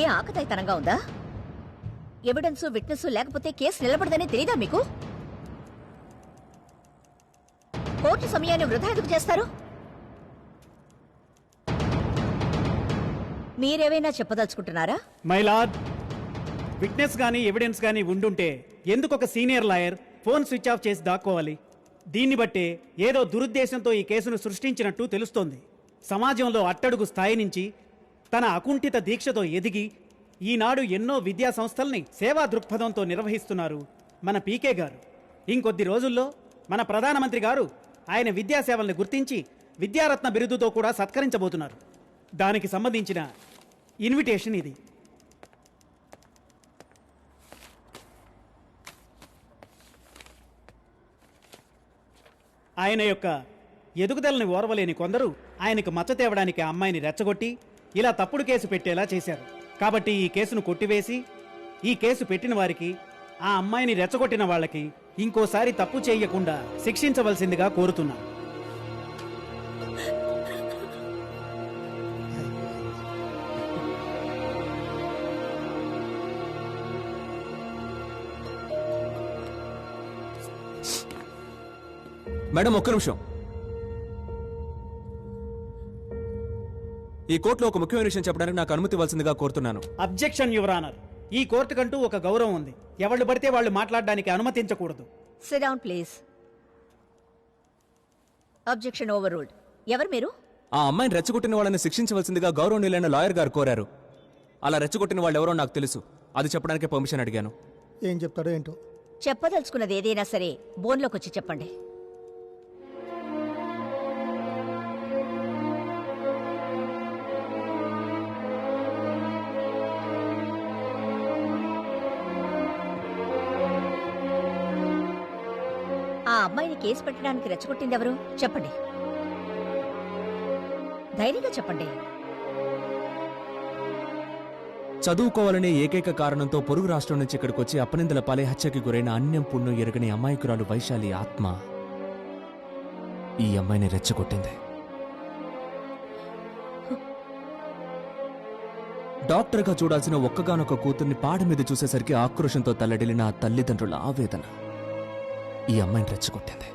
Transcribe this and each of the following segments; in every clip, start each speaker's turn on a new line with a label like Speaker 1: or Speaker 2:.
Speaker 1: ఏ ఆకతాయితనంగా ఉందా? Evidence witness లేకపోతే కేసు నిలబడదని తెలీదా మీకు? కోర్టు సమయాన్ని వృధా ఎందుకు చేస్తారు? మీరేవైనా చెప్పదలుచుకుంటున్నారా?
Speaker 2: మై విట్నెస్ కానీ ఎవిడెన్స్ కానీ ఉండుంటే ఎందుకు ఒక senior lawyer phone switch off చేసి దాక్కోవాలి? దీన్ని బట్టే ఏదో దురుద్దేశంతో ఈ కేసును సృష్టించినట్టు తెలుస్తోంది. సమాజంలో అట్టడుగు స్థాయి నుంచి తన అకుంఠిత దీక్షతో ఎదిగి ఈనాడు ఎన్నో విద్యా సంస్థల్ని సేవా దృక్పథంతో నిర్వహిస్తున్నారు మన పీకే గారు. ఇంకొద్ది రోజుల్లో మన ప్రధానమంత్రి గారు ఆయన విద్యాసేవల్ని గుర్తించి విద్యారత్న బిరుదుతో కూడా సత్కరించబోతున్నారు. దానికి సంబంధించిన ఇన్విటేషన్ ఇది. ఆయన యొక్క ఎదుగుదలని ఓర్వలేని కొందరు ఆయనకు మచ్చ తేవడానికి ఆ అమ్మాయిని రెచ్చగొట్టి ఇలా తప్పుడు కేసు పెట్టేలా చేశారు. కాబట్టి ఈ కేసును కొట్టివేసి ఈ కేసు పెట్టిన వారికి ఆ అమ్మాయిని రెచ్చగొట్టిన వాళ్ళకి ఇంకోసారి తప్పు చేయకుండా శిక్షించవలసిందిగా కోరుతున్నా
Speaker 3: మేడం ఒక్క నిమిషం. ఈ కోర్టులో ఒక ముఖ్యమైన విషయం చెప్పడానికి నాకు అనుమతి ఇవ్వాల్సిందిగా కోరుతున్నాను.
Speaker 2: అబ్జెక్షన్ యువరానర్ ఈ కోర్టుకంటూ ఒక గౌరవం ఉంది. ఎవళ్ళు పడితే వాళ్ళు మాట్లాడడానికి అనుమతించకూడదు.
Speaker 1: Sit down please objection overruled ఎవరు మీరు?
Speaker 3: ఆ అమ్మాయిని రెచ్చగొట్టిన వాళ్ళని శిక్షించవలసిందిగా గౌరవనీయులైన లాయర్ గారు కోరారు. అలా రెచ్చగొట్టిన వాళ్ళు ఎవరో నాకు తెలుసు. అది చెప్పడానికే పర్మిషన్ అడిగాను.
Speaker 4: ఏం చెప్తాడో ఏంటో?
Speaker 1: చెప్పదలుచుకున్నది ఏదైనా సరే బోన్లోకి వచ్చి చెప్పండి. కేసు పెట్టడానికి రెచ్చగొట్టింది ఎవరు చెప్పండి. ధైర్యంగా చెప్పండి.
Speaker 3: చదువుకోవాలనే ఏకైక కారణంతో పొరుగు రాష్ట్రం నుంచి ఇక్కడికి వచ్చి అపనిందల పాలే హత్యకి గురైన అన్యం పుణ్యం ఎరగని అమాయకురాలు వైశాలి ఆత్మ ఈ అమ్మాయిని రెచ్చగొట్టింది. డాక్టర్గా చూడాల్సిన ఒక్కగానొక్క కూతుర్ని పాడ మీద చూసేసరికి ఆక్రోషంతో తల్లడిల్లిన తల్లిదండ్రుల ఆవేదన. ఈ అమ్మాయిని రెచ్చగొట్టింది.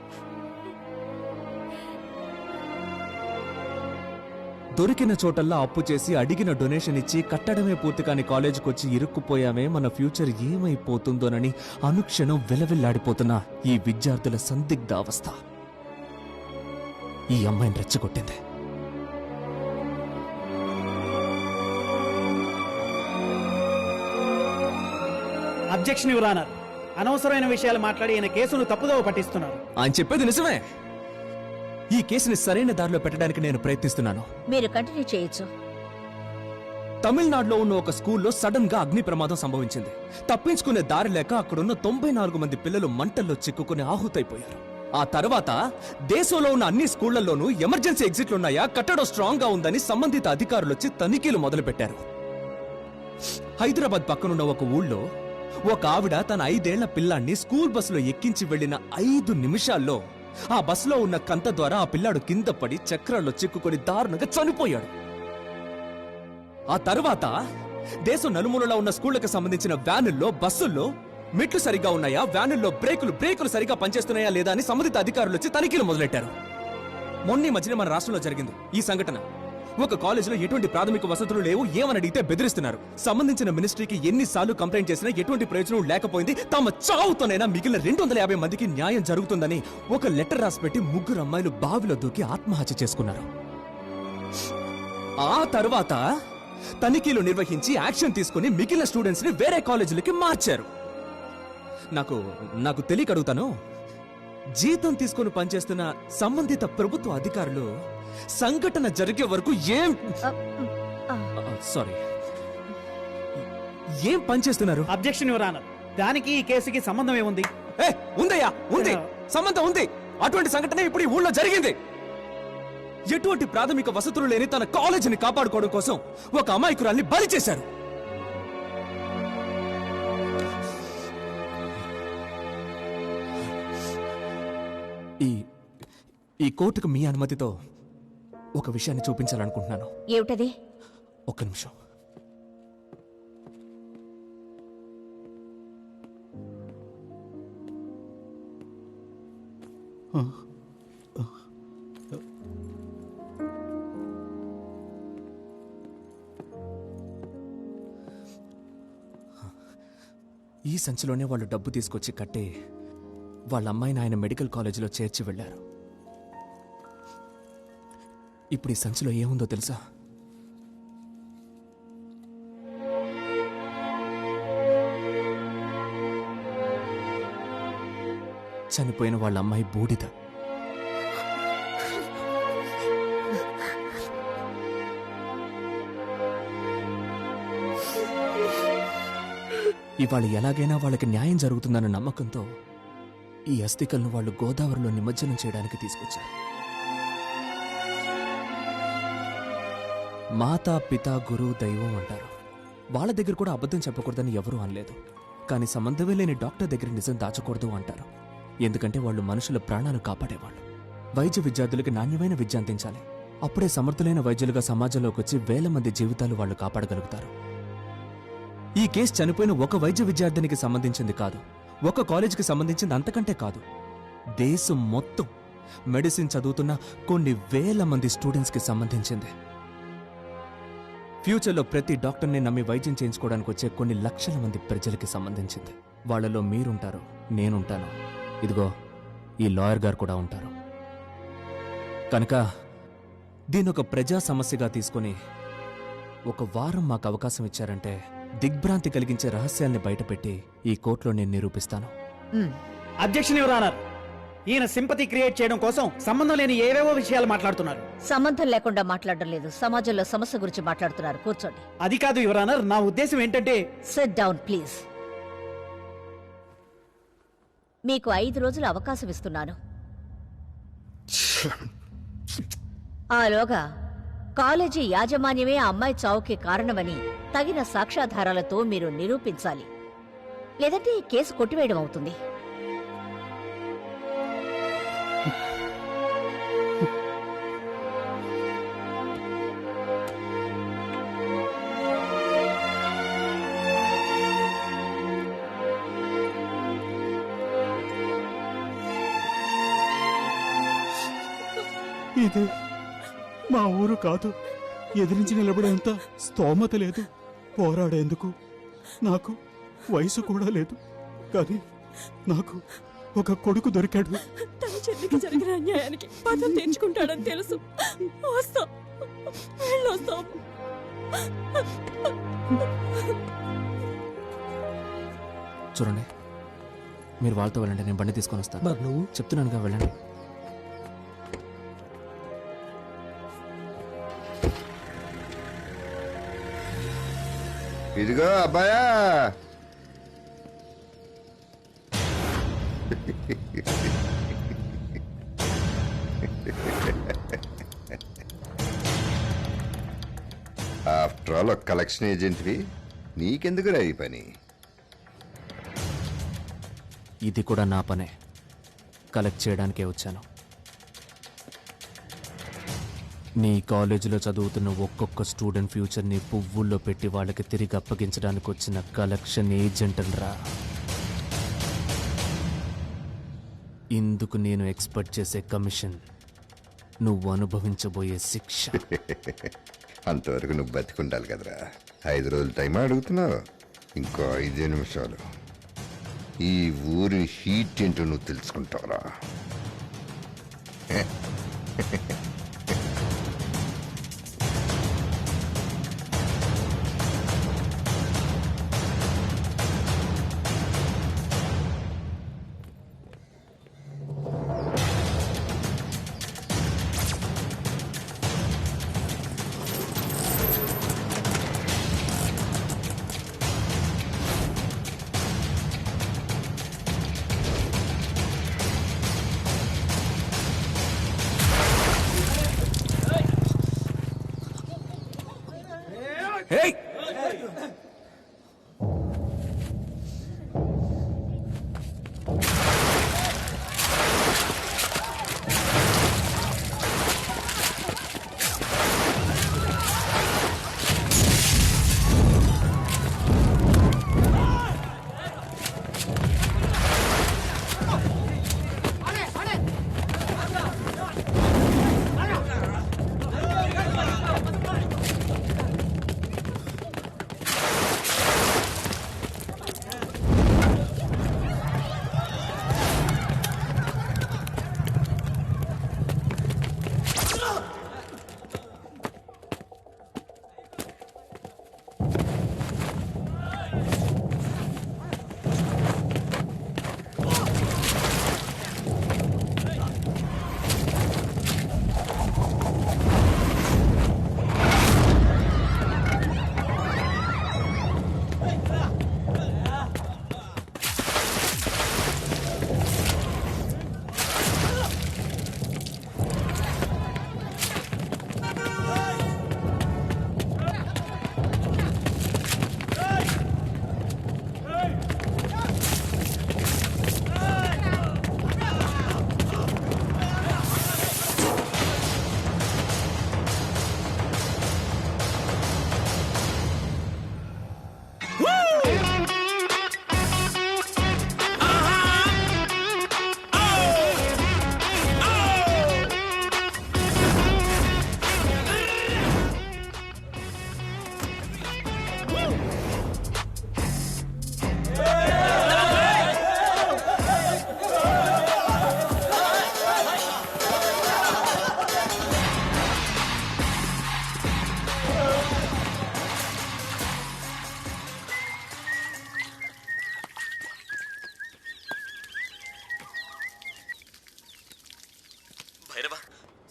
Speaker 3: దొరికిన చోటల్లా అప్పు చేసి అడిగిన డొనేషన్ ఇచ్చి కట్టడమే పూర్తి కాని కాలేజీకి వచ్చి ఇరుక్కుపోయామే మన ఫ్యూచర్ ఏమైపోతుందోనని అనుక్షణం విలవిల్లాడిపోతున్న ఈ విద్యార్థుల సందిగ్ధ అవస్థ. ఈ అమ్మాయిని రెచ్చగొట్టింది.
Speaker 2: అబ్జెక్షన్ యువరానర్ అనవసరమైన విషయాలు మాట్లాడి ఈయన కేసును తప్పుదోవ పట్టిస్తున్నారు.
Speaker 3: ఆయన చెప్పేది నిజమే. ఈ కేసుని సరైన దారిలో పెట్టడానికి నేను ప్రయత్నిస్తున్నాను.
Speaker 1: మీరు కంటిన్యూ చేయొచ్చు.
Speaker 3: తమిళనాడులో ఉన్న ఒక స్కూల్లో సడన్గా అగ్ని ప్రమాదం సంభవించింది. తప్పించుకునే దారి లేక అక్కడున్న తొంభై నాలుగు మంది పిల్లలు మంటల్లో చిక్కుకుని ఆహుతైపోయారు. ఆ తర్వాత దేశంలో ఉన్న అన్ని స్కూళ్ళలోనూ ఎమర్జెన్సీ ఎగ్జిట్లు ఉన్నాయా? కట్టడం స్ట్రాంగ్గా ఉందని సంబంధిత అధికారులు వచ్చి తనిఖీలు మొదలుపెట్టారు. హైదరాబాద్ పక్కనున్న ఒక ఊళ్ళో ఒక ఆవిడ తన ఐదేళ్ళ పిల్లాన్ని స్కూల్ బస్సులో ఎక్కించి వెళ్ళిన ఐదు నిమిషాల్లో ఆ బస్సులో ఉన్న కంత ద్వారా ఆ పిల్లాడు కింద పడి చక్రాల్లో చిక్కుకొని దారుణంగా చనిపోయాడు. ఆ తర్వాత దేశం నలుమూలలో ఉన్న స్కూళ్ళకు సంబంధించిన వ్యానుల్లో బస్సుల్లో మెట్లు సరిగా ఉన్నాయా? వ్యానుల్లో బ్రేకులు బ్రేకులు సరిగా పనిచేస్తున్నాయా లేదా అని సంబంధిత అధికారులు వచ్చి తనిఖీలు మొదలెట్టారు. మొన్న మధ్యన మన రాష్ట్రంలో జరిగింది ఈ సంఘటన. ఒక కాలేజీలో ఎటువంటి ప్రాథమిక వసతులు లేవు ఏమని అడిగితే బెదిరిస్తున్నారు. సంబంధించిన మినిస్ట్రీకి ఎన్నిసార్లు కంప్లైంట్ చేసినా ఎటువంటి ప్రయోజనం లేకపోయింది. తమ చావుతోనైనా మిగిలిన రెండు వందల యాభై మందికి న్యాయం జరుగుతుందని ఒక లెటర్ రాసి పెట్టి ముగ్గురు అమ్మాయిలు బావిలో దూకి ఆత్మహత్య చేసుకున్నారు. ఆ తర్వాత తనిఖీలు నిర్వహించి యాక్షన్ తీసుకుని మిగిలిన స్టూడెంట్స్ని వేరే కాలేజీలకి మార్చారు. నాకు నాకు తెలియక అడుగుతాను. జీతం తీసుకుని పనిచేస్తున్న సంబంధిత ప్రభుత్వ అధికారులు సంఘటన జరిగే వరకు ఏం సారీ. ఏం పనిచేస్తున్నారు
Speaker 2: అబ్జెక్షన్ యువరానర్ దానికి ఈ కేసుకి సంబంధం ఏముంది?
Speaker 3: ఏ ఉందయ్యా ఉంది. సంబంధం ఉంది. అటువంటి సంఘటన ఇప్పుడు ఈ ఊళ్ళో జరిగింది. ఎటువంటి ప్రాథమిక వసతులు లేని తన కాలేజీని కాపాడుకోవడం కోసం ఒక అమాయకురాల్ని బలి చేశారు. ఈ ఈ కోర్టుకు మీ అనుమతితో ఒక విషయాన్ని చూపించాలనుకుంటున్నాను.
Speaker 1: ఏమిటది?
Speaker 3: ఒక్క నిమిషం. ఈ సంచిలోనే వాళ్ళు డబ్బు తీసుకొచ్చి కట్టే వాళ్ళ అమ్మాయిని ఆయన మెడికల్ కాలేజీలో చేర్చి వెళ్ళారు. ఇప్పుడు ఈ సంచిలో ఏముందో తెలుసా? చనిపోయిన వాళ్ళ అమ్మాయి బూడిద. ఇవాళ ఎలాగైనా వాళ్ళకి న్యాయం జరుగుతుందన్న నమ్మకంతో ఈ అస్థికలను వాళ్ళు గోదావరిలో నిమజ్జనం చేయడానికి తీసుకొచ్చారు. మాతా పిత గురువు దైవం అంటారు. వాళ్ళ దగ్గర కూడా అబద్ధం చెప్పకూడదని ఎవరూ అనలేదు. కానీ సంబంధమే లేని డాక్టర్ దగ్గర నిజం దాచకూడదు అంటారు. ఎందుకంటే వాళ్ళు మనుషుల ప్రాణాలు కాపాడేవాళ్ళు. వైద్య విద్యార్థులకు నాణ్యమైన విద్య అందించాలి. అప్పుడే సమర్థులైన వైద్యులుగా సమాజంలోకి వచ్చి వేల మంది జీవితాలు వాళ్ళు కాపాడగలుగుతారు. ఈ కేసు చనిపోయిన ఒక వైద్య విద్యార్థినికి సంబంధించింది కాదు. ఒక కాలేజీకి సంబంధించింది అంతకంటే కాదు. దేశం మొత్తం మెడిసిన్ చదువుతున్న కొన్ని వేల మంది స్టూడెంట్స్కి సంబంధించింది. ఫ్యూచర్లో ప్రతి డాక్టర్ని నమ్మి వైద్యం చేయించుకోవడానికి వచ్చే కొన్ని లక్షల మంది ప్రజలకి సంబంధించింది. వాళ్ళలో మీరుంటారు నేనుంటాను. ఇదిగో ఈ లాయర్ గారు కూడా ఉంటారు. కనుక దీని ఒక ప్రజా సమస్యగా తీసుకొని ఒక వారం మాకు అవకాశం ఇచ్చారంటే దిగ్భ్రాంతి కలిగించే రహస్యాల్ని బయటపెట్టి ఈ కోర్టులో నేను నిరూపిస్తాను.
Speaker 1: అధ్యక్షుని
Speaker 2: అబ్జెక్షన్ ఈయన సింపతి క్రియేట్ చేయడం కోసం సంబంధం లేని ఏవేవో విషయాలు మాట్లాడుతున్నారు.
Speaker 1: సంబంధం లేకుండా మాట్లాడడం లేదు. సమాజంలో సమస్య గురించి మాట్లాడుతున్నారు. కూర్చోండి.
Speaker 2: అది కాదు యువరానర్ నా ఉద్దేశం ఏంటంటే
Speaker 1: సెట్ డౌన్ ప్లీజ్ మీకు ఐదు రోజులు అవకాశం ఇస్తున్నాను. ఆలోగా కాలేజీ యాజమాన్యమే ఆ అమ్మాయి చావుకి కారణమని తగిన సాక్ష్యాధారాలతో మీరు నిరూపించాలి. లేదంటే ఈ కేసు కొట్టివేయడం అవుతుంది.
Speaker 4: ఇది మా ఊరు కాదు. ఎదిరించి నిలబడేంత స్తోమత లేదు. పోరాడేందుకు నాకు వయసు కూడా లేదు. కానీ నాకు ఒక కొడుకు దొరికాడు.
Speaker 5: తన చెల్లికి జరిగిన అన్యాయానికి పదం తీర్చుకుంటాడని తెలుసు. వస్తాం. వెళ్ళొస్తాం.
Speaker 3: చూడండి మీరు వాళ్ళతో వెళ్ళండి నేను బండి తీసుకొని వస్తాను. మరి నువ్వు? చెప్తున్నానుగా వెళ్ళండి.
Speaker 6: ఇదిగో అబ్బాయా. ఆఫ్టర్ ఆల్ ఒక కలెక్షన్ ఏజెంట్వి నీకెందుకు ఈ పని?
Speaker 3: ఇది కూడా నా పనే. కలెక్ట్ చేయడానికే వచ్చాను. నీ కాలేజీలో చదువుతున్న ఒక్కొక్క స్టూడెంట్ ఫ్యూచర్ని పువ్వుల్లో పెట్టి వాళ్ళకి తిరిగి అప్పగించడానికి వచ్చిన కలెక్షన్ ఏజెంట్ రా ఇందుకు నేను ఎక్స్పెక్ట్ చేసే కమిషన్ నువ్వు అనుభవించబోయే శిక్ష.
Speaker 6: అంతవరకు నువ్వు బతికుండాలి కదరా. ఐదు రోజులు టైం అడుగుతున్నావు. ఇంకో ఐదే నిమిషాలు. ఈ ఊరి హీట్ ఏంటో నువ్వు తెలుసుకుంటావురా.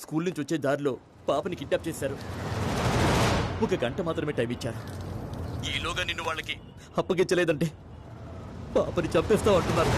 Speaker 7: స్కూల్ నుంచి వచ్చే దారిలో పాపని కిడ్నాప్ చేశారు. ఒక గంట మాత్రమే టైం ఇచ్చారు. ఈలోగా నిన్ను వాళ్ళకి అప్పగించలేదంటే పాపని చంపేస్తావు అంటున్నారు